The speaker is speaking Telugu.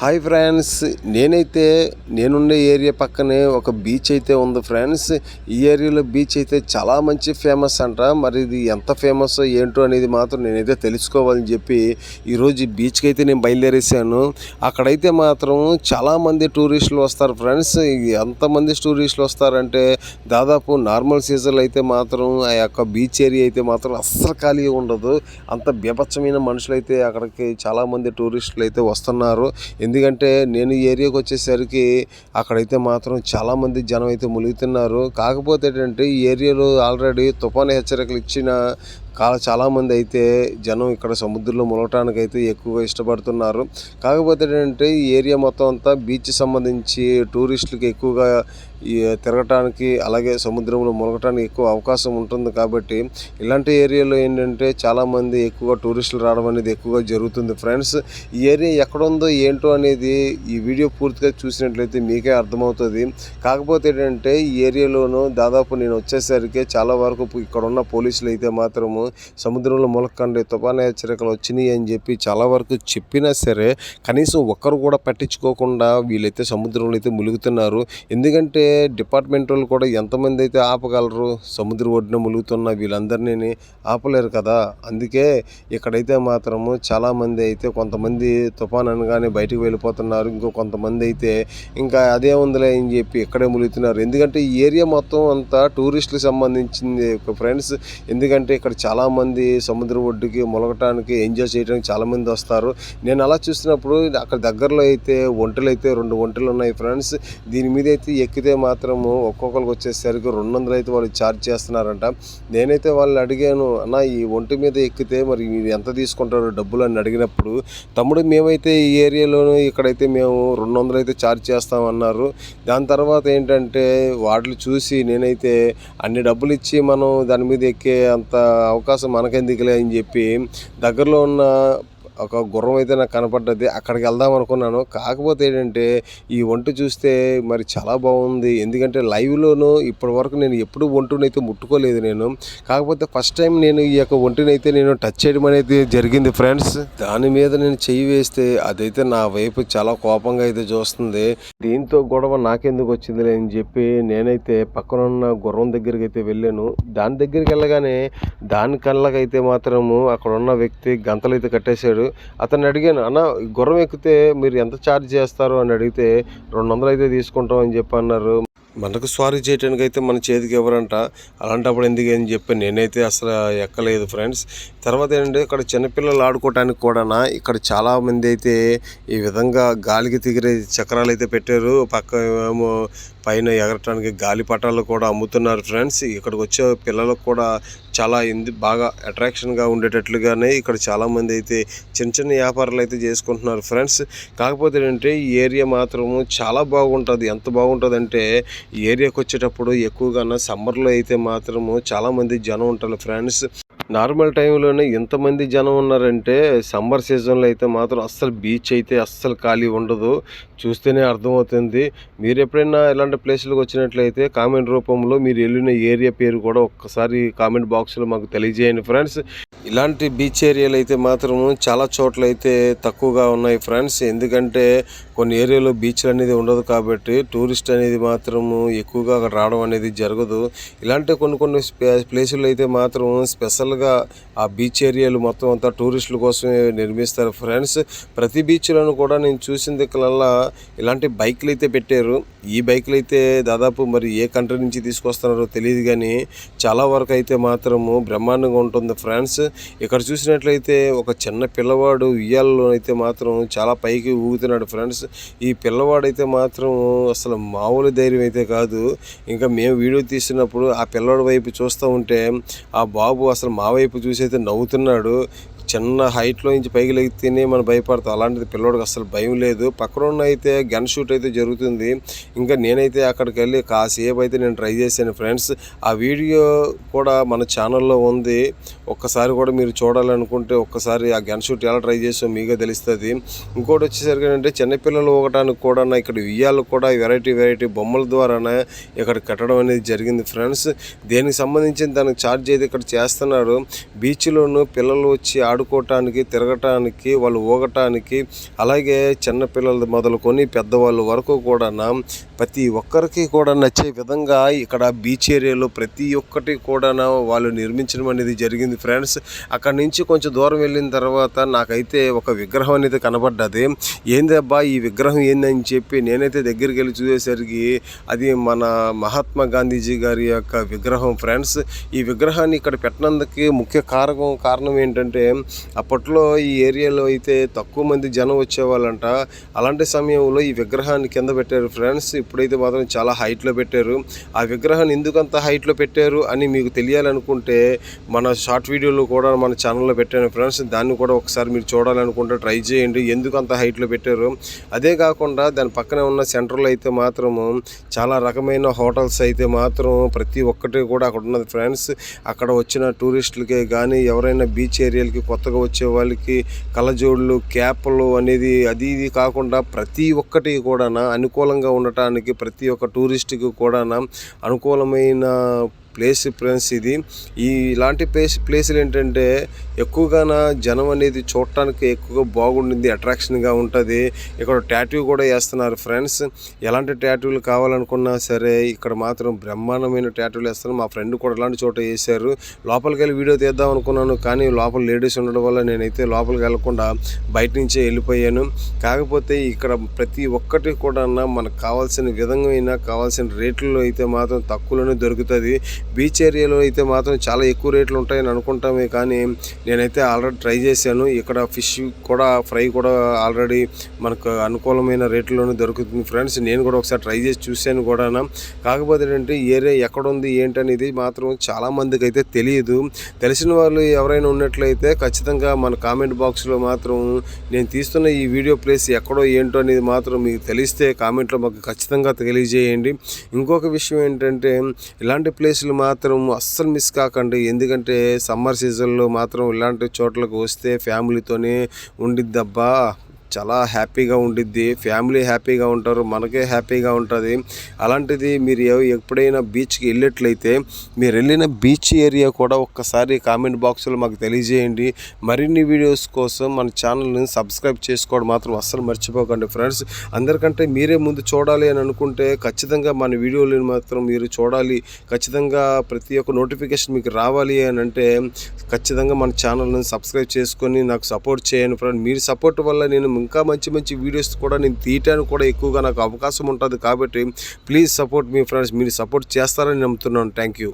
హాయ్ ఫ్రెండ్స్ నేనైతే నేనుండే ఏరియా పక్కనే ఒక బీచ్ అయితే ఉంది ఫ్రెండ్స్ ఈ ఏరియాలో బీచ్ అయితే చాలా మంచి ఫేమస్ అంట. మరి ఇది ఎంత ఫేమస్ ఏంటో అనేది మాత్రం నేనైతే తెలుసుకోవాలని చెప్పి ఈరోజు బీచ్కి అయితే నేను బయలుదేరేసాను అక్కడైతే మాత్రం చాలామంది టూరిస్టులు వస్తారు ఫ్రెండ్స్ ఎంతమంది టూరిస్టులు వస్తారంటే దాదాపు నార్మల్ సీజన్లో అయితే మాత్రం ఆ యొక్క బీచ్ ఏరియా అయితే మాత్రం అస్సలు ఖాళీ ఉండదు. అంత బీభత్సమైన మనుషులు అయితే అక్కడికి చాలామంది టూరిస్టులు అయితే వస్తున్నారు. ఎందుకంటే నేను ఈ ఏరియాకి వచ్చేసరికి అక్కడైతే మాత్రం చాలామంది జనం అయితే ములుగుతున్నారు కాకపోతే ఏంటంటే ఈ ఏరియాలో ఆల్రెడీ తుఫాను హెచ్చరికలు ఇచ్చిన చాలా చాలామంది అయితే జనం ఇక్కడ సముద్రంలో మునగటానికి అయితే ఎక్కువగా ఇష్టపడుతున్నారు. కాకపోతే ఏంటంటే ఈ ఏరియా మొత్తం అంతా బీచ్ సంబంధించి టూరిస్టులకు ఎక్కువగా తిరగటానికి అలాగే సముద్రంలో మునగటానికి ఎక్కువ అవకాశం ఉంటుంది కాబట్టి ఇలాంటి ఏరియాలో ఏంటంటే చాలామంది ఎక్కువగా టూరిస్టులు రావడం అనేది ఎక్కువగా జరుగుతుంది. ఫ్రెండ్స్ ఈ ఏరియా ఎక్కడుందో ఏంటో అనేది ఈ వీడియో పూర్తిగా చూసినట్లయితే మీకే అర్థమవుతుంది. కాకపోతే ఏంటంటే ఈ ఏరియాలోనూ దాదాపు నేను వచ్చేసరికి చాలా వరకు ఇక్కడ ఉన్న పోలీసులు అయితే మాత్రము సముద్రంలో ములక్కండి తుఫాన్ హెచ్చరికలు వచ్చినాయి అని చెప్పి చాలా వరకు చెప్పినా సరే కనీసం ఒక్కరు కూడా పట్టించుకోకుండా వీళ్ళైతే సముద్రంలో అయితే ములుగుతున్నారు. ఎందుకంటే డిపార్ట్మెంట్ వాళ్ళు కూడా ఎంతమంది అయితే ఆపగలరు సముద్ర ఒడ్డున ములుగుతున్న వీళ్ళందరినీ ఆపలేరు కదా. అందుకే ఇక్కడైతే మాత్రము చాలామంది అయితే కొంతమంది తుఫాన్ అనగానే బయటకు వెళ్ళిపోతున్నారు ఇంకో కొంతమంది అయితే ఇంకా అదే ఉందిలే అని చెప్పి ఇక్కడే ములుగుతున్నారు. ఎందుకంటే ఈ ఏరియా మొత్తం అంతా టూరిస్టులకు సంబంధించింది ఫ్రెండ్స్. ఎందుకంటే ఇక్కడ చాలా చాలామంది సముద్ర ఒడ్డుకి మొలగటానికి ఎంజాయ్ చేయడానికి చాలామంది వస్తారు. నేను అలా చూసినప్పుడు అక్కడ దగ్గరలో అయితే ఒంటలు అయితే రెండు ఒంటలు ఉన్నాయి ఫ్రెండ్స్. దీని మీద అయితే ఎక్కితే మాత్రము ఒక్కొక్కరికి వచ్చేసరికి రెండు వందలు అయితే వాళ్ళు ఛార్జ్ చేస్తున్నారంట. నేనైతే వాళ్ళని అడిగాను అన్న ఈ ఒంటి మీద ఎక్కితే మరి మీరు ఎంత తీసుకుంటారు డబ్బులు? అని అడిగినప్పుడు తమ్ముడు మేమైతే ఈ ఏరియాలోనూ ఇక్కడైతే మేము రెండు వందలు అయితే ఛార్జ్ చేస్తామన్నారు. దాని తర్వాత ఏంటంటే వాటిని చూసి నేనైతే అన్ని డబ్బులు ఇచ్చి మనం దాని మీద ఎక్కే అంత అవకాశం మనకెందుకులే అని చెప్పి దగ్గరలో ఉన్న ఒక గుర్రం అయితే నాకు కనపడ్డది. అక్కడికి వెళ్దాం అనుకున్నాను. కాకపోతే ఏంటంటే ఈ ఒంటి చూస్తే మరి చాలా బాగుంది. ఎందుకంటే లైవ్లోను ఇప్పటి వరకు నేను ఎప్పుడు ఒంటునైతే ముట్టుకోలేదు నేను. కాకపోతే ఫస్ట్ టైం నేను ఈ యొక్క ఒంటినైతే నేను టచ్ చేయడం అనేది జరిగింది ఫ్రెండ్స్. దాని మీద నేను చెయ్యి వేస్తే అదైతే నా వైపు చాలా కోపంగా అయితే చూస్తుంది. దీంతో గొడవ నాకెందుకు వచ్చిందిలే అని చెప్పి నేనైతే పక్కన ఉన్న గుర్రం దగ్గరికి అయితే వెళ్ళాను. దాని దగ్గరికి వెళ్ళగానే దాని కళ్ళకైతే మాత్రము అక్కడ ఉన్న వ్యక్తి గంతలు అయితే కట్టేశాడు. అతన్ని అడిగాను అన్న గుర్రం ఎక్కితే మీరు ఎంత ఛార్జ్ చేస్తారు? అని అడిగితే రెండు వందలు అయితే తీసుకుంటాం అని చెప్పి అన్నారు. మనకు స్వారీ చేయడానికి అయితే మన చేతికి ఎవరంట? అలాంటప్పుడు ఎందుకు అని చెప్పి నేనైతే అసలు ఎక్కలేదు ఫ్రెండ్స్. తర్వాత ఏంటంటే ఇక్కడ చిన్నపిల్లలు ఆడుకోవడానికి కూడా ఇక్కడ చాలామంది అయితే ఈ విధంగా గాలికి తిగిరే చక్రాలు అయితే పెట్టారు. పక్క ఏమో పైన ఎగరటానికి గాలిపటాలు కూడా అమ్ముతున్నారు ఫ్రెండ్స్. ఇక్కడికి వచ్చే పిల్లలకు కూడా చాలా ఇంది బాగా అట్రాక్షన్గా ఉండేటట్లుగానే ఇక్కడ చాలామంది అయితే చిన్న చిన్న వ్యాపారాలు అయితే చేసుకుంటున్నారు ఫ్రెండ్స్. కాకపోతే ఏంటంటే ఈ ఏరియా మాత్రము చాలా బాగుంటుంది. ఎంత బాగుంటుంది అంటే ఏరియాకి వచ్చేటప్పుడు ఎక్కువగా సమ్మర్లో అయితే మాత్రము చాలామంది జనం ఉంటారు ఫ్రెండ్స్. నార్మల్ టైంలోనే ఎంతమంది జనం ఉన్నారంటే సమ్మర్ సీజన్లో అయితే మాత్రం అస్సలు బీచ్ అయితే అస్సలు ఖాళీ ఉండదు. చూస్తేనే అర్థమవుతుంది. మీరు ఎప్పుడైనా ఇలాంటి ప్లేసులకు వచ్చినట్లయితే కామెంట్ రూపంలో మీరు వెళ్ళిన ఏరియా పేరు కూడా ఒక్కసారి కామెంట్ బాక్స్లో మాకు తెలియజేయండి ఫ్రెండ్స్. ఇలాంటి బీచ్ ఏరియాలు అయితే మాత్రం చాలా చోట్ల అయితే తక్కువగా ఉన్నాయి ఫ్రెండ్స్. ఎందుకంటే కొన్ని ఏరియాలో బీచ్లు అనేది ఉండదు కాబట్టి టూరిస్ట్ అనేది మాత్రము ఎక్కువగా అక్కడ రావడం అనేది జరగదు. ఇలాంటి కొన్ని కొన్ని ప్లేసులు అయితే మాత్రం స్పెషల్ స్పెషల్గా ఆ బీచ్ ఏరియాలు మొత్తం అంతా టూరిస్టుల కోసమే నిర్మిస్తారు ఫ్రెండ్స్. ప్రతి బీచ్లను కూడా నేను చూసిన దిక్కులల్లా ఇలాంటి బైక్లు అయితే పెట్టారు. ఈ బైక్లు అయితే దాదాపు మరి ఏ కంట్రీ నుంచి తీసుకొస్తున్నారో తెలియదు కానీ చాలా వరకు అయితే మాత్రము బ్రహ్మాండంగా ఉంటుంది ఫ్రెండ్స్. ఇక్కడ చూసినట్లయితే ఒక చిన్న పిల్లవాడు ఉయ్యాలలో అయితే మాత్రం చాలా పైకి ఊగుతున్నాడు ఫ్రెండ్స్. ఈ పిల్లవాడైతే మాత్రం అసలు మామూలు ధైర్యం అయితే కాదు. ఇంకా మేము వీడియో తీసినప్పుడు ఆ పిల్లవాడి వైపు చూస్తూ ఉంటే ఆ బాబు అసలు మా వైపు చూసి అయితే నవ్వుతున్నాడు. చిన్న హైట్లో నుంచి పైకి లెగితేనే మనం భయపడతాం. అలాంటిది పిల్లోడికి అసలు భయం లేదు. పక్కన ఉన్న అయితే గన్ షూట్ అయితే జరుగుతుంది. ఇంకా నేనైతే అక్కడికి వెళ్ళి కాసేపు అయితే నేను ట్రై చేశాను ఫ్రెండ్స్ ఆ వీడియో కూడా మన ఛానల్లో ఉంది. ఒక్కసారి కూడా మీరు చూడాలనుకుంటే ఒక్కసారి ఆ గన్ షూట్ ఎలా ట్రై చేసాం మీకే తెలుస్తుంది. ఇంకోటి వచ్చేసరికి ఏంటంటే చిన్నపిల్లలు ఊగటానికి కూడా ఇక్కడ ఉయ్యాలు కూడా వెరైటీ వెరైటీ బొమ్మల ద్వారానే ఇక్కడ కట్టడం అనేది జరిగింది ఫ్రెండ్స్ దేనికి సంబంధించిన దానికి ఛార్జ్ అయితే ఇక్కడ చేస్తున్నారు బీచ్లోనూ పిల్లలు వచ్చి ఆడుకోవటానికి తిరగటానికి వాళ్ళు ఊగటానికి అలాగే చిన్నపిల్లలు మొదలుకొని పెద్దవాళ్ళు వరకు కూడా ప్రతి ఒక్కరికి కూడా నచ్చే విధంగా ఇక్కడ బీచ్ ఏరియాలో ప్రతి ఒక్కటి కూడా వాళ్ళు నిర్మించడం అనేది జరిగింది ఫ్రెండ్స్. అక్కడ నుంచి కొంచెం దూరం వెళ్ళిన తర్వాత నాకైతే ఒక విగ్రహం అనేది కనబడ్డది. ఏందబ్బా ఈ విగ్రహం ఏందని చెప్పి నేనైతే దగ్గరికి వెళ్ళి చూసేసరికి అది మన మహాత్మా గాంధీజీ గారి యొక్క విగ్రహం ఫ్రెండ్స్. ఈ విగ్రహాన్ని ఇక్కడ పెట్టినందుకు ముఖ్య కారకం కారణం ఏంటంటే అప్పట్లో ఈ ఏరియాలో అయితే తక్కువ మంది జనం వచ్చేవాళ్ళంట. అలాంటి సమయంలో ఈ విగ్రహాన్ని కింద పెట్టారు. ఫ్రెండ్స్ ఇప్పుడైతే మాత్రం చాలా హైట్లో పెట్టారు. ఆ విగ్రహాన్ని ఎందుకు అంత హైట్లో పెట్టారు అని మీకు తెలియాలనుకుంటే మన షార్ట్ వీడియోలో కూడా మన ఛానల్లో పెట్టాను. ఫ్రెండ్స్ దాన్ని కూడా ఒకసారి మీరు చూడాలనుకుంటే ట్రై చేయండి. ఎందుకు అంత హైట్లో పెట్టారు? అదే కాకుండా దాని పక్కనే ఉన్న సెంటర్లో అయితే మాత్రము చాలా రకమైన హోటల్స్ అయితే మాత్రం ప్రతి ఒక్కటి కూడా అక్కడ ఉన్నది. ఫ్రెండ్స్ అక్కడ వచ్చిన టూరిస్టులకే కానీ ఎవరైనా బీచ్ ఏరియాలకి కొత్తగా వచ్చే వాళ్ళకి కళ్ళజోళ్ళు క్యాప్లు అనేది అది ఇది కాకుండా ప్రతి ఒక్కటి కూడా అనుకూలంగా ఉండటానికి ప్రతి ఒక్క టూరిస్ట్కి కూడా అనుకూలమైన ప్లేస్ ఫ్రెండ్స్ ఇది. ఈ ఇలాంటి ప్లేస్ ప్లేసులు ఏంటంటే ఎక్కువగా జనం అనేది చూడటానికి ఎక్కువగా బాగుండింది అట్రాక్షన్గా ఉంటుంది. ఇక్కడ ట్యాటూ కూడా వేస్తున్నారు ఫ్రెండ్స్ ఎలాంటి ట్యాటూలు కావాలనుకున్నా సరే ఇక్కడ మాత్రం బ్రహ్మాండమైన ట్యాటూలు వేస్తున్నారు. మా ఫ్రెండ్ కూడా ఇలాంటి చోట వేశారు. లోపలికి వెళ్ళి వీడియో తీద్దాం అనుకున్నాను కానీ లోపల లేడీస్ ఉండడం వల్ల నేనైతే లోపలికి వెళ్ళకుండా బయట నుంచే వెళ్ళిపోయాను. కాకపోతే ఇక్కడ ప్రతి ఒక్కటి కూడా మనకు కావాల్సిన విధంగా కావాల్సిన రేట్లలో అయితే మాత్రం తక్కువలోనే దొరుకుతుంది. బీచ్ ఏరియాలో అయితే మాత్రం చాలా ఎక్కువ రేట్లు ఉంటాయని అనుకుంటామే కానీ నేనైతే ఆల్రెడీ ట్రై చేశాను. ఇక్కడ ఫిష్ కూడా ఫ్రై కూడా ఆల్రెడీ మనకు అనుకూలమైన రేట్లోనే దొరుకుతుంది ఫ్రెండ్స్. నేను కూడా ఒకసారి ట్రై చేసి చూశాను కూడా కాకపోతే ఏంటంటే ఏరియా ఎక్కడ ఉంది ఏంటనేది మాత్రం చాలామందికి అయితే తెలియదు. తెలిసిన వాళ్ళు ఎవరైనా ఉన్నట్లయితే ఖచ్చితంగా మన కామెంట్ బాక్స్లో మాత్రం నేను తీస్తున్న ఈ వీడియో ప్లేస్ ఎక్కడో ఏంటో అనేది మాత్రం మీకు తెలిస్తే కామెంట్లో మాకు ఖచ్చితంగా తెలియజేయండి. ఇంకొక విషయం ఏంటంటే ఇలాంటి ప్లేసులు మాత్రం అస్సలు మిస్ కాకండి. ఎందుకంటే సమ్మర్ సీజన్లో మాత్రం ఇలాంటి చోట్లకు వస్తే ఫ్యామిలీతోనే ఉండిద్దబ్బా. చాలా హ్యాపీగా ఉండిద్ది. ఫ్యామిలీ హ్యాపీగా ఉంటారు. మనకే హ్యాపీగా ఉంటుంది. అలాంటిది మీరు ఎప్పుడైనా బీచ్కి వెళ్ళినట్లయితే మీరు వెళ్ళిన బీచ్ ఏరియా కూడా ఒక్కసారి కామెంట్ బాక్స్లో మాకు తెలియజేయండి. మరిన్ని వీడియోస్ కోసం మన ఛానల్ని సబ్స్క్రైబ్ చేసుకోవడం మాత్రం అస్సలు మర్చిపోకండి ఫ్రెండ్స్. అందరికంటే మీరే ముందు చూడాలి అని అనుకుంటే ఖచ్చితంగా మన వీడియోలను మాత్రం మీరు చూడాలి. ఖచ్చితంగా ప్రతి ఒక్క నోటిఫికేషన్ మీకు రావాలి అని అంటే ఖచ్చితంగా మన ఛానల్ని సబ్స్క్రైబ్ చేసుకొని నాకు సపోర్ట్ చేయండి ఫ్రెండ్. మీరు సపోర్ట్ వల్ల నేను ఇంకా మంచి మంచి వీడియోస్ కూడా నేను తీయటానికి కూడా ఎక్కువగా నాకు అవకాశం ఉంటుంది కాబట్టి ప్లీజ్ సపోర్ట్ మీ ఫ్రెండ్స్ మీరు సపోర్ట్ చేస్తారని నమ్ముతున్నాను. Thank you